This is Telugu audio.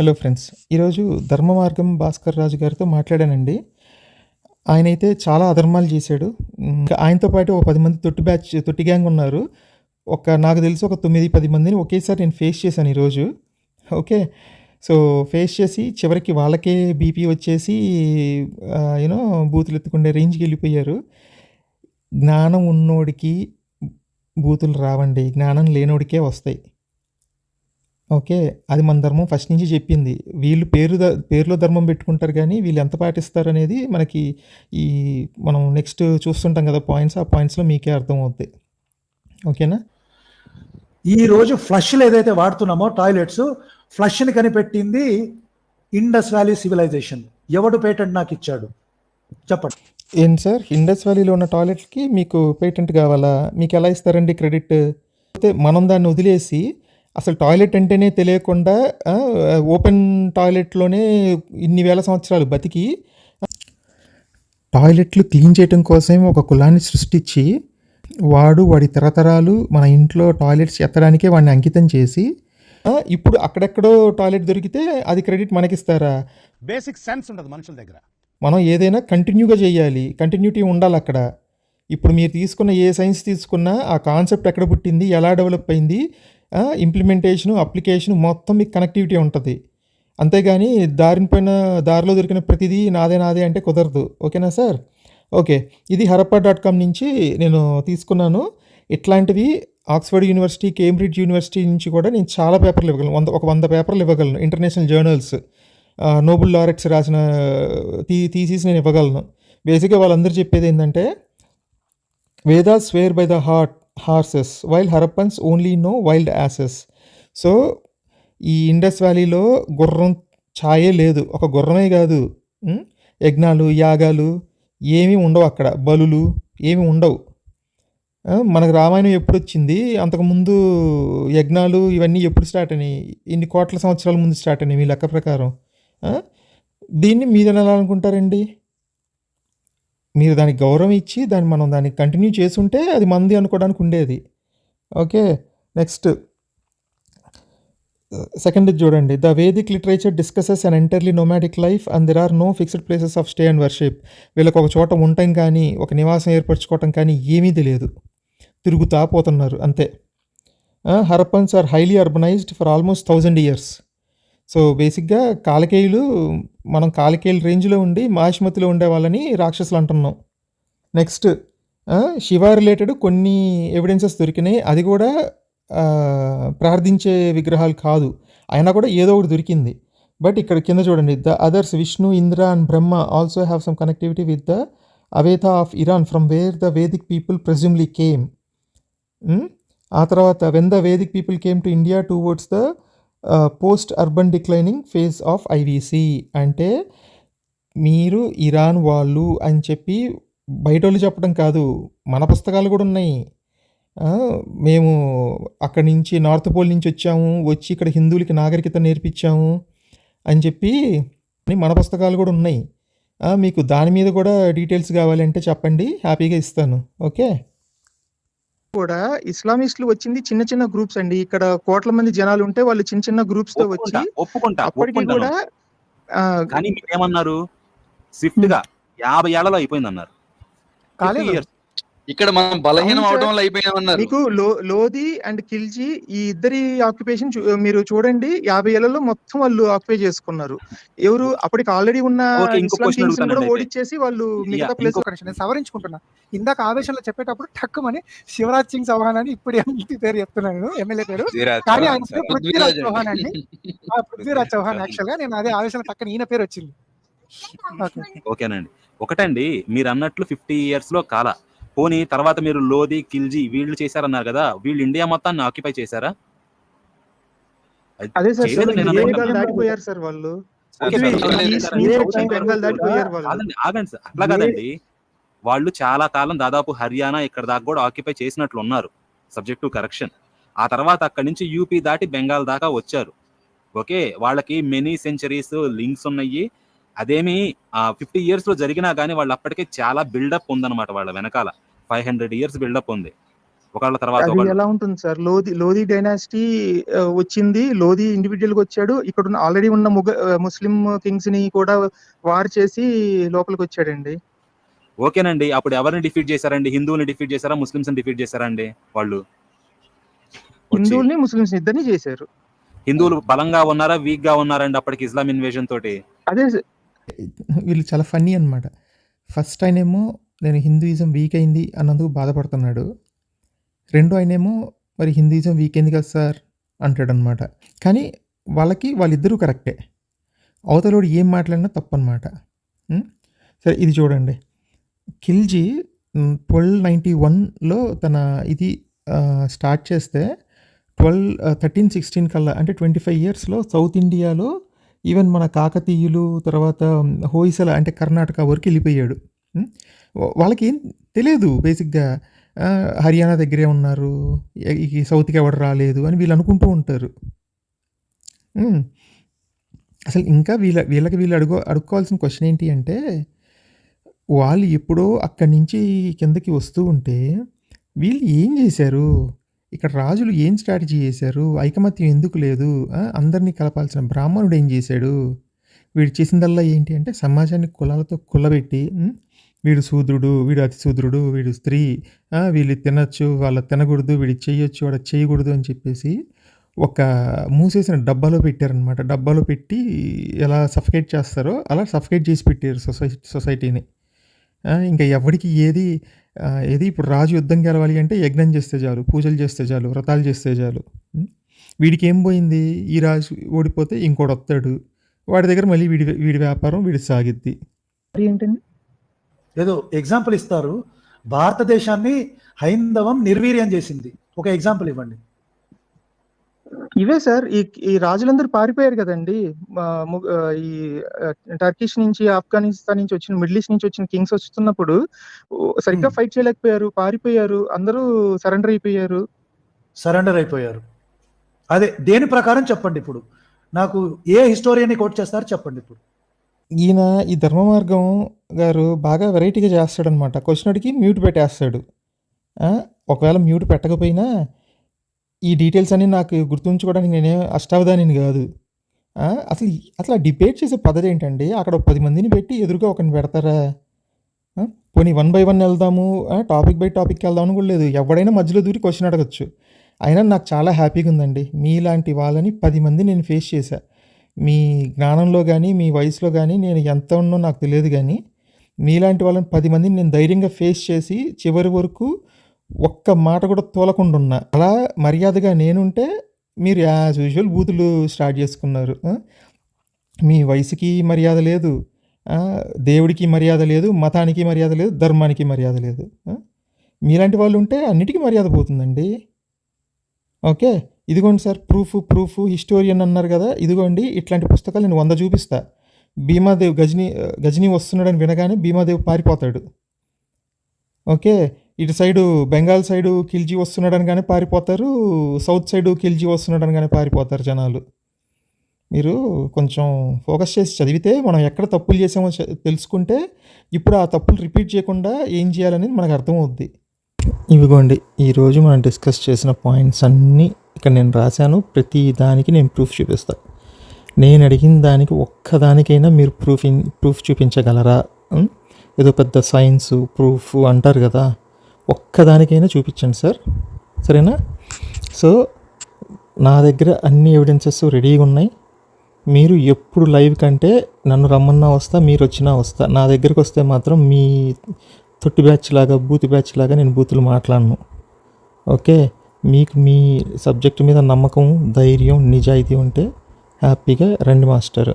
హలో ఫ్రెండ్స్ ఈరోజు ధర్మ మార్గం భాస్కర్ రాజు గారితో మాట్లాడానండి. ఆయనైతే చాలా అధర్మాలు చేశాడు. ఇంకా ఆయనతో పాటు ఒక పది మంది తొట్టి బ్యాచ్ తొట్టి గ్యాంగ్ ఉన్నారు. ఒక నాకు తెలిసి ఒక తొమ్మిది పది మందిని ఒకేసారి నేను ఫేస్ చేశాను ఈరోజు. ఓకే. సో ఫేస్ చేసి చివరికి వాళ్ళకే బీపీ వచ్చేసి యూనో బూతులు ఎత్తుకునే రేంజ్కి వెళ్ళిపోయారు. జ్ఞానం ఉన్నోడికి బూతులు రావండి. జ్ఞానం లేనోడికే వస్తాయి. ఓకే అది మన ధర్మం ఫస్ట్ నుంచి చెప్పింది. వీళ్ళు పేరు పేరులో ధర్మం పెట్టుకుంటారు కానీ వీళ్ళు ఎంత పాటిస్తారు అనేది మనకి ఈ మనం నెక్స్ట్ చూస్తుంటాం కదా పాయింట్స్ ఆ పాయింట్స్లో మీకే అర్థం అవుతాయి ఓకేనా? ఈ రోజు ఫ్లష్లు ఏదైతే వాడుతున్నామో టాయిలెట్స్ ఫ్లష్ని కనిపెట్టింది ఇండస్ వ్యాలీ సివిలైజేషన్. ఎవడు పేటెంట్ నాకు ఇచ్చాడు? చెప్పండి. ఏంటి సార్? ఇండస్ వ్యాలీలో ఉన్న టాయిలెట్కి మీకు పేటెంట్ కావాలా? మీకు ఎలా ఇస్తారండి క్రెడిట్? అయితే మనం దాన్ని వదిలేసి అసలు టాయిలెట్ అంటేనే తెలియకుండా ఓపెన్ టాయిలెట్లోనే ఇన్ని వేల సంవత్సరాలు బతికి టాయిలెట్లు క్లీన్ చేయడం కోసం ఒక కులాన్ని సృష్టించి వాడు వాడి తరతరాలు మన ఇంట్లో టాయిలెట్స్ ఎత్తడానికే వాడిని అంకితం చేసి ఇప్పుడు అక్కడెక్కడో టాయిలెట్ దొరికితే అది క్రెడిట్ మనకిస్తారా? బేసిక్ సెన్స్ ఉండదు మనుషుల దగ్గర. మనం ఏదైనా కంటిన్యూగా చేయాలి కంటిన్యూటీ ఉండాలి అక్కడ. ఇప్పుడు మీరు తీసుకున్న ఏ సైన్స్ తీసుకున్నా ఆ కాన్సెప్ట్ ఎక్కడ పుట్టింది ఎలా డెవలప్ అయింది ఇంప్లిమెంటేషను అప్లికేషన్ మొత్తం మీకు కనెక్టివిటీ ఉంటుంది. అంతేగాని దారిని పైన దారిలో దొరికిన ప్రతిదీ నాదే నాదే అంటే కుదరదు. ఓకేనా సార్? ఓకే. ఇది హరప్ప డాట్ కామ్ నుంచి నేను తీసుకున్నాను. ఇట్లాంటివి ఆక్స్ఫర్డ్ యూనివర్సిటీ కేంబ్రిడ్జ్ యూనివర్సిటీ నుంచి కూడా నేను చాలా పేపర్లు ఇవ్వగలను. వంద ఒక వంద పేపర్లు ఇవ్వగలను. International journals. నోబుల్ లారెట్స్ రాసిన తీ థీసీస్ నేను ఇవ్వగలను. బేసిక్గా వాళ్ళందరూ చెప్పేది ఏంటంటే Vedas swear by the heart horses wild Harappans only no wild asses so ఈ ఇండస్ వ్యాలీలో గుర్రం ఛాయే లేదు. ఒక గుర్రమే కాదు. యజ్ఞాలు యాగాలు ఏమీ ఉండవు అక్కడ. బలులు ఏమీ ఉండవు. మనకు రామాయణం ఎప్పుడు వచ్చింది అంతకుముందు యజ్ఞాలు ఇవన్నీ ఎప్పుడు స్టార్ట్ అయినాయి? ఇన్ని కోట్ల సంవత్సరాల ముందు స్టార్ట్ అయినాయి మీ లెక్క ప్రకారం. దీన్ని మీరు ఎలా అనుకుంటారండి? మీరు దానికి గౌరవం ఇచ్చి దాన్ని మనం దాన్ని కంటిన్యూ చేసుంటే అది మంది అనుకోవడానికి ఉండేది. ఓకే నెక్స్ట్ సెకండ్ చూడండి. The Vedic literature discusses an entirely nomadic life and there are no fixed places of stay and worship వీళ్ళకి ఒక చోట ఉండటం కానీ ఒక నివాసం ఏర్పరచుకోవటం కానీ ఏమీ తెలియదు. తిరుగుతా పోతున్నారు. అంతే. Harappans are highly urbanized for almost thousand years so బేసిక్గా కాలకేయులు మనం కాలకేయుల రేంజ్లో ఉండి మాహిష్మతిలో ఉండే వాళ్ళని రాక్షసులు అంటున్నాం. నెక్స్ట్ శివ రిలేటెడ్ కొన్ని ఎవిడెన్సెస్ దొరికినాయి. అది కూడా ప్రార్థించే విగ్రహాలు కాదు. అయినా కూడా ఏదో ఒకటి దొరికింది. బట్ ఇక్కడ కింద చూడండి. The others Vishnu Indra and Brahma also have some connectivity with the Avesta of Iran from where the Vedic people presumably came ఆ తర్వాత when the Vedic people came to India towards the post urban declining phase of IVC అంటే మీరు ఇరాన్ వాళ్ళు అని చెప్పి బయట వాళ్ళు చెప్పడం కాదు మన పుస్తకాలు కూడా ఉన్నాయి. మేము అక్కడి నుంచి నార్త్ పోల్ నుంచి వచ్చాము వచ్చి ఇక్కడ హిందువులకి నాగరికత నేర్పించాము అని చెప్పి మన పుస్తకాలు కూడా ఉన్నాయి. మీకు దాని మీద కూడా డీటెయిల్స్ కావాలంటే చెప్పండి హ్యాపీగా ఇస్తాను. ఓకే? కూడా ఇస్లామిస్టులు వచ్చింది చిన్న చిన్న గ్రూప్స్ అండి. ఇక్కడ కోట్ల మంది జనాలు ఉంటే వాళ్ళు చిన్న చిన్న గ్రూప్స్తో వచ్చి ఒప్పుకుంటా అప్పటికి కూడా కానీ మీరేమన్నారు? స్విఫ్ట్గా యాభై ఏళ్ళలో అయిపోయింది అన్నారు కాలేదు. ఇక్కడ మనం బలహీనం అవడం. వల్ల అయిపోయామన్నారు మీకు లో లోది అండ్ ఖిల్జీ ఈ ఇద్దరి ఆక్యుపేషన్ మీరు చూడండి యాభై ఏళ్ళలో మొత్తం వాళ్ళు ఆక్యుపై చేసుకున్నారు. ఎవరు అప్పటికి ఆల్రెడీ ఉన్న. ఓడిచ్చేసి వాళ్ళు మిగతా ప్లేస్ సవరించుకుంటున్నా. ఇందాక ఆవేశంలో చెప్పేటప్పుడు టక్కుమని శివరాజ్ సింగ్ చౌహాన్ అని ఇప్పుడు ఎంపీ పేరు చెప్తున్నాను ఎమ్మెల్యే పేరు. కానీ ఆయన పృథ్వీరాజ్ చౌహాన్ అండి. ఆ పృథ్వీరాజ్ చౌహాన్ యాక్చువల్గా నేను అదే ఆవేశంలో టక్కన ఈయన పేరు వచ్చింది. ఓకే ఓకేనండి. ఒకటండి మీరు అన్నట్లు ఫిఫ్టీ ఇయర్స్లో కాల పోనీ తర్వాత మీరు లోది కిల్జీ వీళ్ళు చేశారన్నారు కదా వీళ్ళు ఇండియా మొత్తాన్ని ఆక్యుపై చేశారా? అది సార్ దాటిపోయారు సార్ వాళ్ళు. ఆగండి సార్ అట్లా కాదండి. వాళ్ళు చాలా కాలం దాదాపు హర్యానా ఇక్కడ దాకా కూడా ఆక్యుపై చేసినట్లు ఉన్నారు సబ్జెక్ట్ టు కరెక్షన్ ఆ తర్వాత అక్కడి నుంచి యూపీ దాటి బెంగాల్ దాకా వచ్చారు. ఓకే వాళ్ళకి మెనీ సెంచరీస్ లింక్స్ ఉన్నాయి. అదేమి ఫిఫ్టీ ఇయర్స్లో జరిగినా కానీ వాళ్ళు అప్పటికే చాలా బిల్డప్ ఉందన్నమాట వాళ్ళ వెనకాల. ఫైవ్ హండ్రెడ్ ఇయర్స్ బిల్డప్ ఉంది. ఒకళ్ళ తర్వాత ఎలా ఉంటుంది సార్? లోధి లోధి డైనాసిటీ వచ్చింది లోధి ఇండివిజువల్గా వచ్చాడు ఇక్కడ ఉన్న ఆల్రెడీ ఉన్న ముగ ముస్లిం కింగ్స్ని కూడా వార్ చేసి లోపలికి వచ్చాడండి. ఓకేనండి. అప్పుడు ఎవరిని డిఫీట్ చేశారండి? హిందువుని డిఫీట్ చేశారా? ముస్లిమ్స్ డిఫీట్ చేశారా అండి వాళ్ళు హిందువుల్ని ముస్లింస్ ఇద్దరిని చేశారు. హిందువులు బలంగా ఉన్నారా? వీక్గా ఉన్నారండి అప్పటికి ఇస్లాం ఇన్వేజన్ తోటి? అదే వీళ్ళు చాలా ఫన్నీ అనమాట ఫస్ట్ ఆయనేమో నేను హిందూయిజం వీక్ అయింది అన్నందుకు బాధపడుతున్నాడు. రెండో ఆయనేమో మరి హిందూయిజం వీక్ అయింది కదా సార్ అంటాడు అనమాట కానీ వాళ్ళకి వాళ్ళిద్దరూ కరెక్టే. అవతలోడు ఏం మాట్లాడినా తప్పనమాట ఉం? సరే ఇది చూడండి. ఖిల్జీ ట్వెల్వ్ నైంటీ వన్లో తన ఇది స్టార్ట్ చేస్తే ట్వెల్వ్ థర్టీన్ సిక్స్టీన్ కల్లా అంటే ట్వంటీ ఫైవ్ ఇయర్స్లో సౌత్ ఇండియాలో ఈవెన్ మన కాకతీయులు తర్వాత హోయిసల అంటే కర్ణాటక వరకు వెళ్ళిపోయాడు. వాళ్ళకి ఏం తెలియదు బేసిక్గా. హర్యానా దగ్గరే ఉన్నారు. ఈ- సౌత్కి ఎవరు రాలేదు అని వీళ్ళు అనుకుంటూ ఉంటారు. అసలు ఇంకా వీళ్ళ వీళ్ళకి వీళ్ళు అడుగు అడుక్కోవాల్సిన క్వశ్చన్ ఏంటి అంటే వాళ్ళు ఎప్పుడో అక్కడి నుంచి కిందకి వస్తూ ఉంటే వీళ్ళు ఏం చేశారు? ఇక్కడ రాజులు ఏం స్ట్రాటజీ చేశారు? ఐకమత్యం ఎందుకు లేదు? అందరినీ కలపాల్సిన బ్రాహ్మణుడు ఏం చేశాడు? వీడు చేసిందల్లా ఏంటి అంటే సమాజాన్ని కులాలతో కులబెట్టి వీడు శూద్రుడు వీడు అతిశూద్రుడు వీడు స్త్రీ వీళ్ళు తినచ్చు వాళ్ళ తినకూడదు వీడు చేయొచ్చు వాడు చేయకూడదు అని చెప్పేసి ఒక మూసేసిన డబ్బాలో పెట్టారనమాట డబ్బాలో పెట్టి ఎలా సఫకేట్ చేస్తారో అలా సఫకేట్ చేసి పెట్టారు సొసైటీ సొసైటీని. ఇంకా ఎవరికి ఏది ఏది ఇప్పుడు రాజు యుద్ధం గెలవాలి అంటే యజ్ఞం చేస్తే చాలు పూజలు చేస్తే చాలు వ్రతాలు చేస్తే చాలు. వీడికి ఏం పోయింది? ఈ రాజు ఓడిపోతే ఇంకోటి వస్తాడు. వాడి దగ్గర మళ్ళీ వీడి వీడి వ్యాపారం వీడి సాగిద్ది. ఏంటండి? ఏదో ఎగ్జాంపుల్ ఇస్తారు. భారతదేశాన్ని హైందవం నిర్వీర్యం చేసింది. ఒక ఎగ్జాంపుల్ ఇవ్వండి. ఇవే సార్ ఈ ఈ రాజులందరూ పారిపోయారు కదండి. ఈ టర్కిష్ నుంచి ఆఫ్ఘనిస్తాన్ నుంచి వచ్చిన మిడిల్ ఈస్ట్ నుంచి వచ్చిన కింగ్స్ వస్తున్నప్పుడు సరిగ్గా Hmm. ఫైట్ చేయలేకపోయారు పారిపోయారు అందరూ సరెండర్ అయిపోయారు. సరెండర్ అయిపోయారు. అదే దేని ప్రకారం చెప్పండి ఇప్పుడు? నాకు ఏ హిస్టోరియన్ని కోట్ చేస్తారో చెప్పండి ఇప్పుడు. ఈయన ఈ ధర్మ మార్గం గారు బాగా వెరైటీగా చేస్తాడనమాట. క్వశ్చన్ అడిగి మ్యూట్ పెట్టేస్తాడు. ఒకవేళ మ్యూట్ పెట్టకపోయినా ఈ డీటెయిల్స్ అన్నీ నాకు గుర్తుంచుకోవడానికి నేనే అష్టావధానిని కాదు. అసలు అసలు ఆ డిబేట్ చేసే పద్ధతి ఏంటండి? అక్కడ ఒక పది మందిని పెట్టి ఎదురుగా ఒకరిని పెడతారా? పోనీ వన్ బై వన్ వెళ్దాము. టాపిక్ బై టాపిక్కి వెళ్దామని కూడా లేదు. ఎవడైనా మధ్యలో దూరి క్వశ్చన్ అడగచ్చు. అయినా నాకు చాలా హ్యాపీగా ఉందండి. మీలాంటి వాళ్ళని పది మంది నేను ఫేస్ చేశా. మీ జ్ఞానంలో కానీ మీ వయసులో కానీ నేను ఎంత ఉన్నో నాకు తెలియదు కానీ మీలాంటి వాళ్ళని పది మందిని నేను ధైర్యంగా ఫేస్ చేసి చివరి వరకు ఒక్క మాట కూడా తోలకుండా ఉన్నా అలా మర్యాదగా నేనుంటే మీరు యాజ్ యూజువల్ బూతులు స్టార్ట్ చేసుకున్నారు. మీ వయసుకి మర్యాద లేదు. దేవుడికి మర్యాద లేదు మతానికి మర్యాద లేదు ధర్మానికి మర్యాద లేదు. మీలాంటి వాళ్ళు ఉంటే అన్నిటికీ మర్యాద పోతుందండి. ఓకే? ఇదిగోండి సార్ ప్రూఫ్ ప్రూఫ్ హిస్టోరియన్ అన్నారు కదా ఇదిగోండి ఇట్లాంటి పుస్తకాలు నేను వంద చూపిస్తా. భీమాదేవ్ గజని గజని వస్తున్నాడని వినగానే భీమాదేవ్ పారిపోతాడు. ఓకే ఇటు సైడు బెంగాల్ సైడు కిల్జీ వస్తున్నాడని కానీ పారిపోతారు సౌత్ సైడు కిల్జీ వస్తున్నాడని కానీ పారిపోతారు జనాలు. మీరు కొంచెం ఫోకస్ చేసి చదివితే మనం ఎక్కడ తప్పులు చేసామో తెలుసుకుంటే ఇప్పుడు ఆ తప్పులు రిపీట్ చేయకుండా ఏం చేయాలనేది మనకు అర్థమవుద్ది. ఇవిగోండి ఈరోజు మనం డిస్కస్ చేసిన పాయింట్స్ అన్నీ ఇక్కడ నేను రాశాను. ప్రతి దానికి నేను ప్రూఫ్ చూపిస్తాను నేను అడిగిన దానికి ఒక్కదానికైనా మీరు ప్రూఫ్ ప్రూఫ్ చూపించగలరా? ఏదో పెద్ద సైన్స్ ప్రూఫ్ అంటారు కదా ఒక్కదానికైనా చూపించండి సార్. సరేనా? సో నా దగ్గర అన్ని ఎవిడెన్సెస్ రెడీగా ఉన్నాయి. మీరు ఎప్పుడు లైవ్ కంటే నన్ను రమ్మన్నా వస్తా మీరు వచ్చినా వస్తా. నా దగ్గరికి వస్తే మాత్రం మీ తొట్టి బ్యాచ్ లాగా బూత్ బ్యాచ్ లాగా నేను బూతులు మాట్లాడను. ఓకే? మీకు మీ సబ్జెక్ట్ మీద నమ్మకం ధైర్యం నిజాయితీ ఉంటే హ్యాపీగా రండి మాస్టర్.